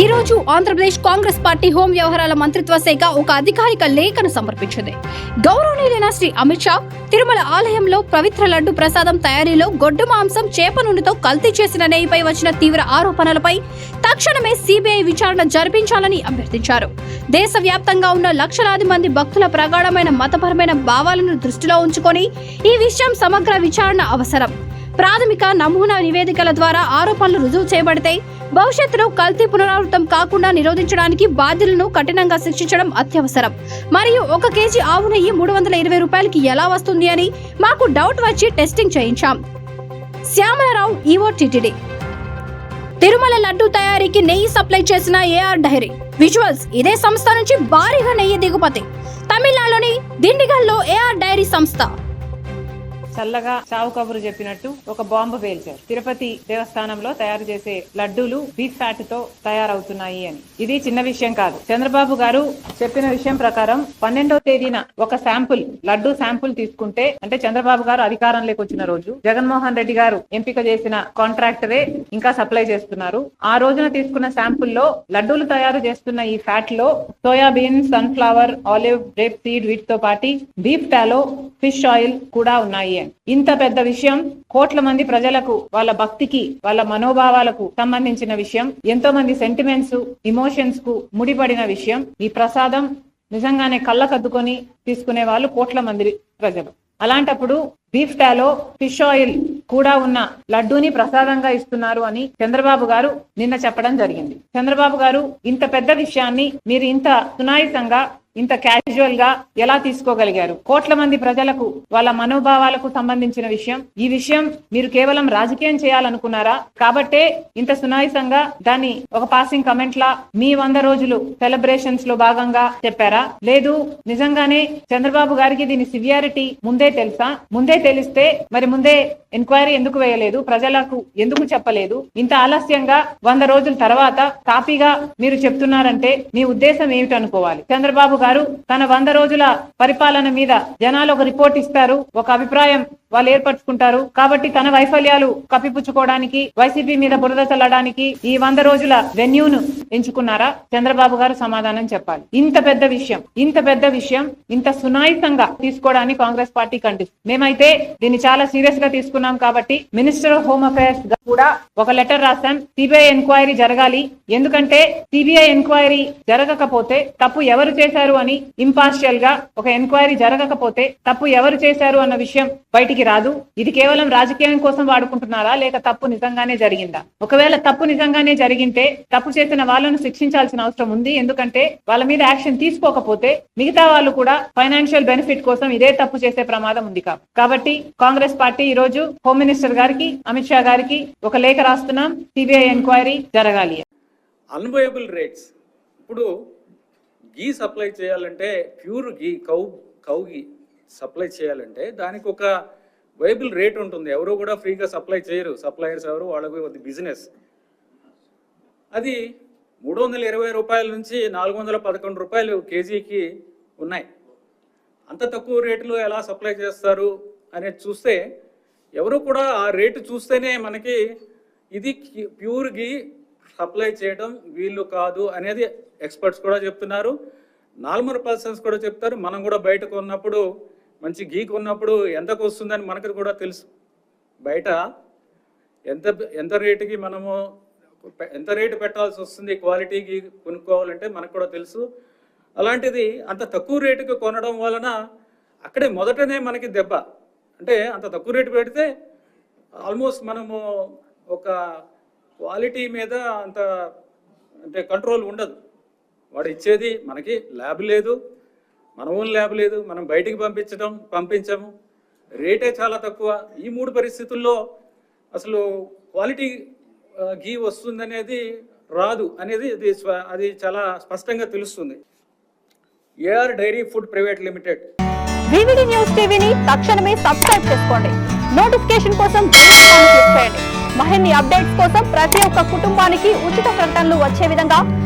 ఈ రోజు Andhra Pradesh Congress party home వ్యవహారాల మంత్రిత్వ శాఖ ఒక అధికారిక లేఖను సమర్పించింది. గౌరవనీయులైన శ్రీ అమిత్ షా తిరుమల ఆలయంలో పవిత్ర లడ్డు ప్రసాదం తయారీలో గొడ్డు మాంసం చేప నూనెతో కల్తీ చేసిన నెయ్యిపై వచ్చిన తీవ్ర ఆరోపణలపై తక్షణమే సిబిఐ విచారణ జరిపించాలని అభ్యర్థించారు. దేశవ్యాప్తంగా ఉన్న లక్షలాది మంది భక్తుల ప్రగాఢమైన మతపరమైన భావాలను దృష్టిలో ఉంచుకొని ఈ విషయం సమగ్ర విచారణ అవసరం. ప్రాథమిక నమూనా నివేదికల ద్వారా ఆరోపణలు రుజువు చేయబడితే భవిష్యత్తులో కల్తీ పునరావృతం కాకుండా నిరోధించడానికి బాధ్యులను కఠినంగా శిక్షించడం అత్యవసరం. మరియు ఒక కేజీ ఆవు నెయ్యి మూడు వందల ఇరవై రూపాయలకి ఎలా వస్తుంది అని మాకు డౌట్ వచ్చి టెస్టింగ్ చేయించాం. Syamalarao EO TTD. Tirumala laddu తయారీకి నెయ్యి సప్లై చేసిన ఏఆర్ డైరీ. విజువల్స్ ఇదే సంస్థ నుంచి భారీగా నెయ్యి దిగుమతి. తమిళనాడులోని దిండిగల్లో ఏఆర్ డైరీ సంస్థ. చల్లగా చావు కబురు చెప్పినట్టు ఒక బాంబు పేల్చారు. తిరుపతి దేవస్థానంలో తయారు చేసే లడ్డూలు బీఫ్ ఫ్యాట్తో తయారవుతున్నాయి అని. ఇది చిన్న విషయం కాదు. చంద్రబాబు గారు చెప్పిన విషయం ప్రకారం పన్నెండవ తేదీన ఒక శాంపుల్ లడ్డు శాంపుల్ తీసుకుంటే అంటే చంద్రబాబు గారు అధికారంలోకి వచ్చిన రోజు జగన్మోహన్ రెడ్డి గారు ఎంపిక చేసిన కాంట్రాక్టరే ఇంకా సప్లై చేస్తున్నారు. ఆ రోజున తీసుకున్న శాంపుల్లో లడ్డూలు తయారు చేస్తున్న ఈ ఫ్యాట్లో soyabean sunflower olive rape seed వీటితో పాటి బీఫ్ టాలో ఫిష్ ఆయిల్ కూడా ఉన్నాయి అని. ఇంత పెద్ద విషయం కోట్ల మంది ప్రజలకు వాళ్ళ భక్తికి వాళ్ళ మనోభావాలకు సంబంధించిన విషయం ఎంతో మంది సెంటిమెంట్స్ ఇమోషన్స్కు ముడిపడిన విషయం ఈ ప్రసాదం నిజంగానే కళ్ళకద్దుకొని తీసుకునే వాళ్ళు కోట్ల మంది ప్రజలు అలాంటప్పుడు బీఫ్ టాలో ఫిష్ ఆయిల్ కూడా ఉన్న లడ్డూని ప్రసాదంగా ఇస్తున్నారు అని చంద్రబాబు గారు నిన్న చెప్పడం జరిగింది చంద్రబాబు గారు ఇంత పెద్ద విషయాన్ని మీరు ఇంత సునాయితంగా ఇంత క్యాజువల్గా ఎలా తీసుకోగలిగారు? కోట్ల మంది ప్రజలకు వాళ్ళ మనోభావాలకు సంబంధించిన విషయం. ఈ విషయం మీరు కేవలం రాజకీయం చేయాలనుకున్నారా? కాబట్టే ఇంత సునాయిసంగా దాన్ని ఒక పాసింగ్ కమెంట్ లా మీ వంద రోజులు సెలబ్రేషన్స్లో భాగంగా చెప్పారా? లేదు నిజంగానే చంద్రబాబు గారికి దీని సివియారిటీ ముందే తెలుసా? ముందే తెలిస్తే మరి ముందే ఎంక్వైరీ ఎందుకు వేయలేదు? ప్రజలకు ఎందుకు చెప్పలేదు? ఇంత ఆలస్యంగా వంద రోజుల తర్వాత కాపీగా మీరు చెప్తున్నారంటే మీ ఉద్దేశం ఏమిటనుకోవాలి? చంద్రబాబు గారు తన వంద రోజుల పరిపాలన మీద జనాలు ఒక రిపోర్ట్ ఇస్తారు. ఒక అభిప్రాయం వాళ్ళు ఏర్పరచుకుంటారు. కాబట్టి తన వైఫల్యాలు కప్పిపుచ్చుకోవడానికి వైసీపీ మీద బురద చల్లడానికి ఈ వంద రోజుల వెన్యూను ఎంచుకున్నారా? చంద్రబాబు గారు సమాధానం చెప్పాలి. ఇంత పెద్ద విషయం ఇంత పెద్ద విషయం ఇంత సునాయితంగా తీసుకోవడానికి కాంగ్రెస్ పార్టీ ఖండిస్తుంది మేమైతే దీన్ని చాలా సీరియస్గా తీసుకున్నాం కాబట్టి మినిస్టర్ ఆఫ్ హోమ్ అఫైర్స్గా కూడా ఒక లెటర్ రాశాం. సిబిఐ ఎంక్వైరీ జరగాలి. ఎందుకంటే సిబిఐ ఎంక్వైరీ జరగకపోతే తప్పు ఎవరు చేశారు అని ఇంపార్షియల్గా ఒక ఎంక్వైరీ జరగకపోతే తప్పు ఎవరు చేశారు అన్న విషయం బయటికి రాదు. ఇది కేవలం రాజకీయం కోసం వాడుకుంటున్నారా? లేక తప్పు నిజంగానే జరిగిందా? ఒకవేళ తప్పు నిజంగానే జరిగింటే తప్పు చేసిన వాళ్ళను శిక్షించాల్సిన అవసరం ఉంది. ఎందుకంటే వాళ్ళ మీద యాక్షన్ తీసుకోకపోతే మిగతా వాళ్ళు కూడా ఫైనాన్షియల్ బెనిఫిట్ కోసం ఇదే తప్పు చేసే ప్రమాదం ఉంది కాబట్టి కాంగ్రెస్ పార్టీ ఈ రోజు హోమ్ మినిస్టర్ గారికి అమిత్ షా గారికి ఒక లేఖ రాస్తున్నాం. సిబిఐ ఎంక్వైరీ జరగాలి. అన్వయబుల్ రేట్స్ ఇప్పుడు గీ సప్లై చేయాలంటే pure ghee cow cow ghee supply చేయాలంటే దానికి ఒక వైబుల్ రేట్ ఉంటుంది. ఎవరు కూడా ఫ్రీగా సప్లై చేయరు. సప్లయర్స్ ఎవరు? వాళ్ళకు అది బిజినెస్. అది మూడు వందల ఇరవై రూపాయల నుంచి నాలుగు వందల పదకొండు రూపాయలు కేజీకి ఉన్నాయి. అంత తక్కువ రేటులో ఎలా సప్లై చేస్తారు అనేది చూస్తే ఎవరు కూడా ఆ రేటు చూస్తేనే మనకి ఇది ప్యూర్కి సప్లై చేయడం వీళ్ళు కాదు అనేది ఎక్స్పర్ట్స్ కూడా చెప్తున్నారు. నార్మల్ పర్సన్స్ కూడా చెప్తారు. మనం కూడా బయటకు ఉన్నప్పుడు మంచి గీ కొన్నప్పుడు ఎంతకు వస్తుందని మనకు కూడా తెలుసు. బయట ఎంత ఎంత రేటుకి మనము ఎంత రేటు పెట్టాల్సి వస్తుంది క్వాలిటీకి కొనుక్కోవాలంటే మనకు కూడా తెలుసు. అలాంటిది అంత తక్కువ రేటుకి కొనడం వలన అక్కడే మొదటనే మనకి దెబ్బ. అంటే అంత తక్కువ రేటు పెడితే ఆల్మోస్ట్ మనము ఒక క్వాలిటీ మీద అంత అంటే కంట్రోల్ ఉండదు. వాడు ఇచ్చేది మనకి ల్యాబ్ లేదు. మన ఓన్ ల్యాబ్ లేదు మనం బయటికి పంపించడం పంపించము. రేటే చాలా తక్కువ. ఈ మూడు పరిస్థితుల్లో అసలు క్వాలిటీ ఘీ గీ వస్తుందనేది రాదు అనేది అది అది చాలా స్పష్టంగా తెలుస్తుంది. AR dairy food private limited. VVD news టీవీని తక్షణమే సబ్స్క్రైబ్ చేసుకోండి. నోటిఫికేషన్ కోసం బెల్ క్లిక్ చేయండి. మరిన్ని అప్డేట్స్ కోసం ప్రతి ఒక్క కుటుంబానికి ఉచిత ప్రకటనలు వచ్చే విధంగా